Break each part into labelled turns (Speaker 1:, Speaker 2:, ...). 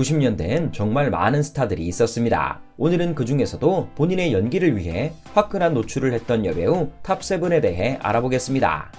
Speaker 1: 90년대엔 정말 많은 스타들이 있었습니다. 오늘은 그 중에서도 본인의 연기를 위해 화끈한 노출을 했던 여배우 탑7에 대해 알아보겠습니다.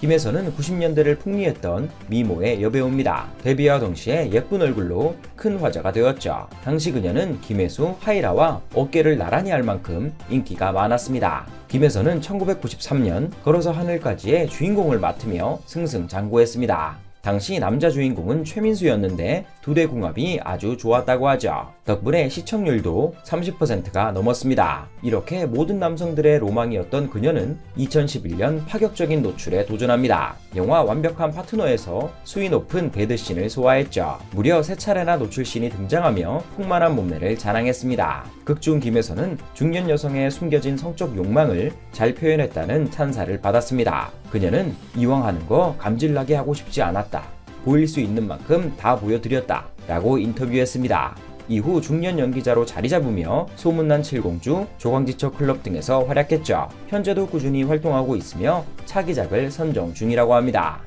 Speaker 1: 김혜선은 90년대를 풍미했던 미모의 여배우입니다. 데뷔와 동시에 예쁜 얼굴로 큰 화제가 되었죠. 당시 그녀는 김혜수, 하이라와 어깨를 나란히 할 만큼 인기가 많았습니다. 김혜선은 1993년 걸어서 하늘까지의 주인공을 맡으며 승승장구했습니다. 당시 남자 주인공은 최민수였는데 두 대 궁합이 아주 좋았다고 하죠. 덕분에 시청률도 30%가 넘었습니다. 이렇게 모든 남성들의 로망이었던 그녀는 2011년 파격적인 노출에 도전합니다. 영화 완벽한 파트너에서 수위 높은 배드씬을 소화했죠. 무려 세 차례나 노출씬이 등장하며 풍만한 몸매를 자랑했습니다. 극중 김에서는 중년 여성의 숨겨진 성적 욕망을 잘 표현했다는 찬사를 받았습니다. 그녀는 이왕 하는 거 감질나게 하고 싶지 않았다. 보일 수 있는 만큼 다 보여드렸다. 라고 인터뷰했습니다. 이후 중년 연기자로 자리 잡으며 소문난 칠공주, 조광지처 클럽 등에서 활약했죠. 현재도 꾸준히 활동하고 있으며 차기작을 선정 중이라고 합니다.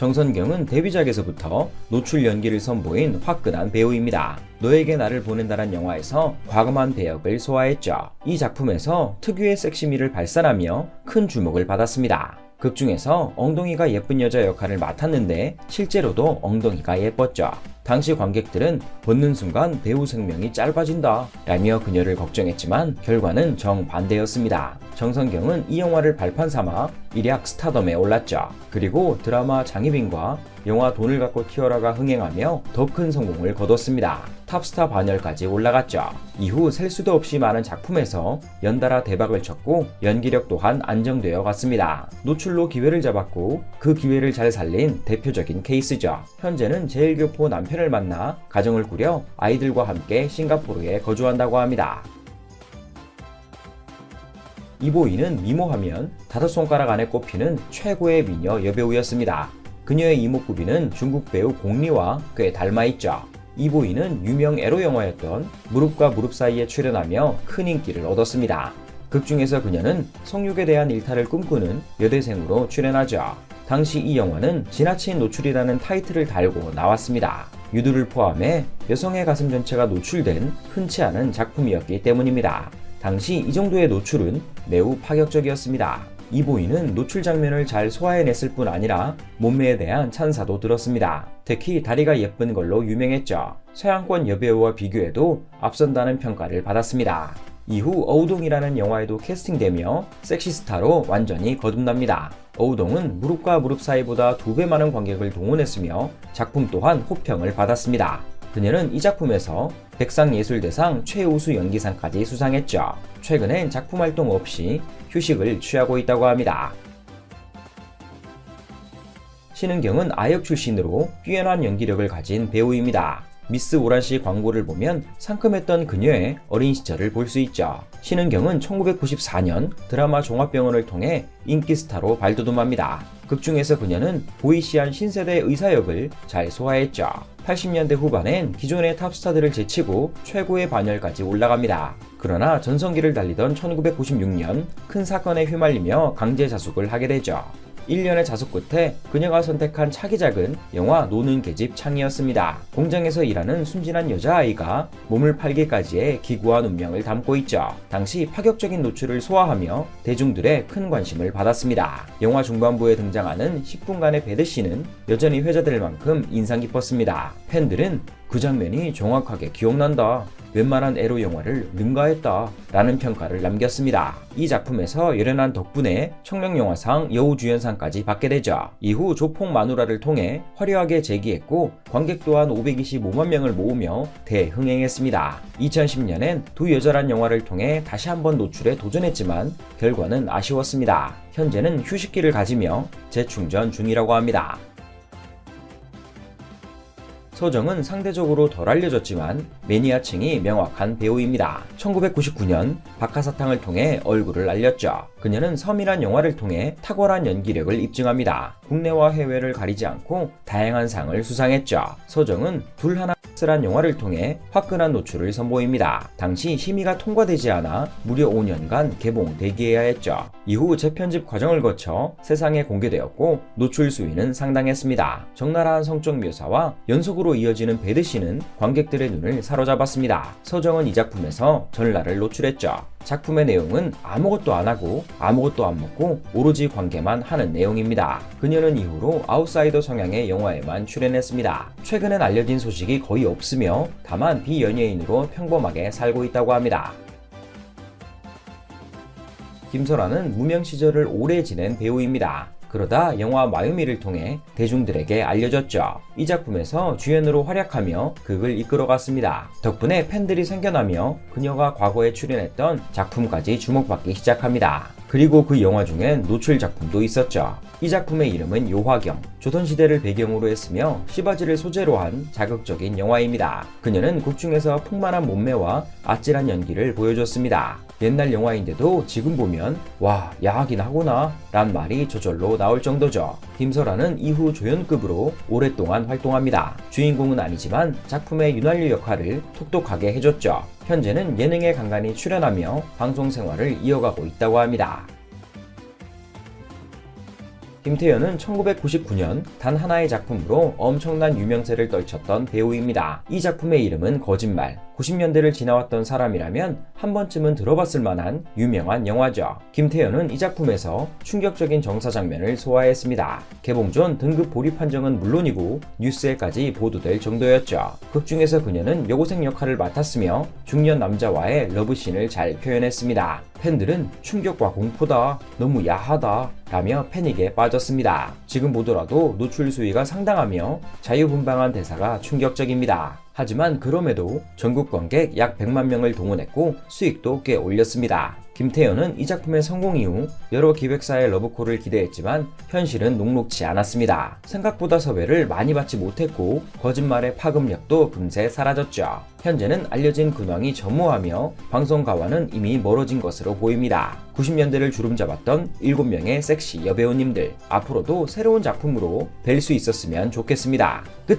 Speaker 1: 정선경은 데뷔작에서부터 노출 연기를 선보인 화끈한 배우입니다. 너에게 나를 보낸다란 영화에서 과감한 배역을 소화했죠. 이 작품에서 특유의 섹시미를 발산하며 큰 주목을 받았습니다. 극 중에서 엉덩이가 예쁜 여자 역할을 맡았는데 실제로도 엉덩이가 예뻤죠. 당시 관객들은 벗는 순간 배우 생명이 짧아진다 라며 그녀를 걱정했지만 결과는 정반대였습니다. 정성경은 이 영화를 발판 삼아 일약 스타덤에 올랐죠. 그리고 드라마 장희빈과 영화 돈을 갖고 튀어라가 흥행하며 더 큰 성공을 거뒀습니다. 탑스타 반열까지 올라갔죠. 이후 셀 수도 없이 많은 작품에서 연달아 대박을 쳤고 연기력 또한 안정되어 갔습니다. 노출로 기회를 잡았고 그 기회를 잘 살린 대표적인 케이스죠. 현재는 제일교포 남편을 만나 가정을 꾸려 아이들과 함께 싱가포르에 거주한다고 합니다. 이보이는 미모하면 다섯 손가락 안에 꼽히는 최고의 미녀 여배우였습니다. 그녀의 이목구비는 중국 배우 공리와 꽤 닮아있죠. 이보이는 유명 에로 영화였던 무릎과 무릎 사이에 출연하며 큰 인기를 얻었습니다. 극 중에서 그녀는 성욕에 대한 일탈을 꿈꾸는 여대생으로 출연하죠. 당시 이 영화는 지나친 노출이라는 타이틀을 달고 나왔습니다. 유두를 포함해 여성의 가슴 전체가 노출된 흔치 않은 작품이었기 때문입니다. 당시 이 정도의 노출은 매우 파격적이었습니다. 이보이는 노출 장면을 잘 소화해냈을 뿐 아니라 몸매에 대한 찬사도 들었습니다. 특히 다리가 예쁜 걸로 유명했죠. 서양권 여배우와 비교해도 앞선다는 평가를 받았습니다. 이후 어우동이라는 영화에도 캐스팅되며 섹시스타로 완전히 거듭납니다. 어우동은 무릎과 무릎 사이보다 두 배 많은 관객을 동원했으며 작품 또한 호평을 받았습니다. 그녀는 이 작품에서 백상예술대상 최우수 연기상까지 수상했죠. 최근엔 작품 활동 없이 휴식을 취하고 있다고 합니다. 신은경은 아역 출신으로 뛰어난 연기력을 가진 배우입니다. 미스 오란시 광고를 보면 상큼했던 그녀의 어린 시절을 볼 수 있죠. 신은경은 1994년 드라마 종합병원을 통해 인기 스타로 발돋움합니다. 극 중에서 그녀는 보이시한 신세대 의사 역을 잘 소화했죠. 80년대 후반엔 기존의 탑스타들을 제치고 최고의 반열까지 올라갑니다. 그러나 전성기를 달리던 1996년 큰 사건에 휘말리며 강제 자숙을 하게 되죠. 1년의 자숙 끝에 그녀가 선택한 차기작은 영화 노는 계집 창이었습니다. 공장에서 일하는 순진한 여자아이가 몸을 팔기까지의 기구한 운명을 담고 있죠. 당시 파격적인 노출을 소화하며 대중들의 큰 관심을 받았습니다. 영화 중반부에 등장하는 10분간의 배드씬은 여전히 회자될 만큼 인상 깊었습니다. 팬들은 그 장면이 정확하게 기억난다. 웬만한 에로 영화를 능가했다. 라는 평가를 남겼습니다. 이 작품에서 열연한 덕분에 청룡영화상 여우주연상까지 받게 되죠. 이후 조폭 마누라를 통해 화려하게 재기했고 관객 또한 525만 명을 모으며 대흥행했습니다. 2010년엔 두 여자란 영화를 통해 다시 한번 노출에 도전했지만 결과는 아쉬웠습니다. 현재는 휴식기를 가지며 재충전 중이라고 합니다. 서정은 상대적으로 덜 알려졌지만 매니아층이 명확한 배우입니다. 1999년 박하사탕을 통해 얼굴을 알렸죠. 그녀는 섬이란 영화를 통해 탁월한 연기력을 입증합니다. 국내와 해외를 가리지 않고 다양한 상을 수상했죠. 서정은 둘 하나 란 영화를 통해 화끈한 노출을 선보입니다. 당시 심의가 통과되지 않아 무려 5년간 개봉 대기해야 했죠. 이후 재편집 과정을 거쳐 세상에 공개되었고 노출 수위는 상당했습니다. 적나라한 성적 묘사와 연속으로 이어지는 배드신은 관객들의 눈을 사로잡았습니다. 서정은 이 작품에서 전라를 노출했죠. 작품의 내용은 아무것도 안 하고 아무것도 안 먹고 오로지 관계만 하는 내용입니다. 그녀는 이후로 아웃사이더 성향의 영화에만 출연했습니다. 최근엔 알려진 소식이 거의 없으며 다만 비연예인으로 평범하게 살고 있다고 합니다. 김설아는 무명 시절을 오래 지낸 배우입니다. 그러다 영화 마유미를 통해 대중들에게 알려졌죠. 이 작품에서 주연으로 활약하며 극을 이끌어갔습니다. 덕분에 팬들이 생겨나며 그녀가 과거에 출연했던 작품까지 주목받기 시작합니다. 그리고 그 영화 중엔 노출 작품도 있었죠. 이 작품의 이름은 요화경, 조선시대를 배경으로 했으며 시바지를 소재로 한 자극적인 영화입니다. 그녀는 곡 중에서 풍만한 몸매와 아찔한 연기를 보여줬습니다. 옛날 영화인데도 지금 보면 와 야하긴 하구나 란 말이 저절로 나올 정도죠. 김설아는 이후 조연급으로 오랫동안 활동합니다. 주인공은 아니지만 작품의 윤활유 역할을 톡톡하게 해줬죠. 현재는 예능에 간간히 출연하며 방송 생활을 이어가고 있다고 합니다. 김태현은 1999년 단 하나의 작품으로 엄청난 유명세를 떨쳤던 배우입니다. 이 작품의 이름은 거짓말. 90년대를 지나왔던 사람이라면 한 번쯤은 들어봤을 만한 유명한 영화죠. 김태현은 이 작품에서 충격적인 정사 장면을 소화했습니다. 개봉 전 등급 보리 판정은 물론이고 뉴스에까지 보도될 정도였죠. 극 중에서 그녀는 여고생 역할을 맡았으며 중년 남자와의 러브씬을 잘 표현했습니다. 팬들은 충격과 공포다, 너무 야하다, 라며 패닉에 빠졌습니다. 지금 보더라도 노출 수위가 상당하며 자유분방한 대사가 충격적입니다. 하지만 그럼에도 전국 관객 약 100만 명을 동원했고 수익도 꽤 올렸습니다. 김태현은 이 작품의 성공 이후 여러 기획사의 러브콜을 기대했지만 현실은 녹록치 않았습니다. 생각보다 섭외를 많이 받지 못했고 거짓말의 파급력도 금세 사라졌죠. 현재는 알려진 근황이 전무하며 방송가와는 이미 멀어진 것으로 보입니다. 90년대를 주름잡았던 7명의 섹시 여배우님들 앞으로도 새로운 작품으로 뵐 수 있었으면 좋겠습니다. 끝!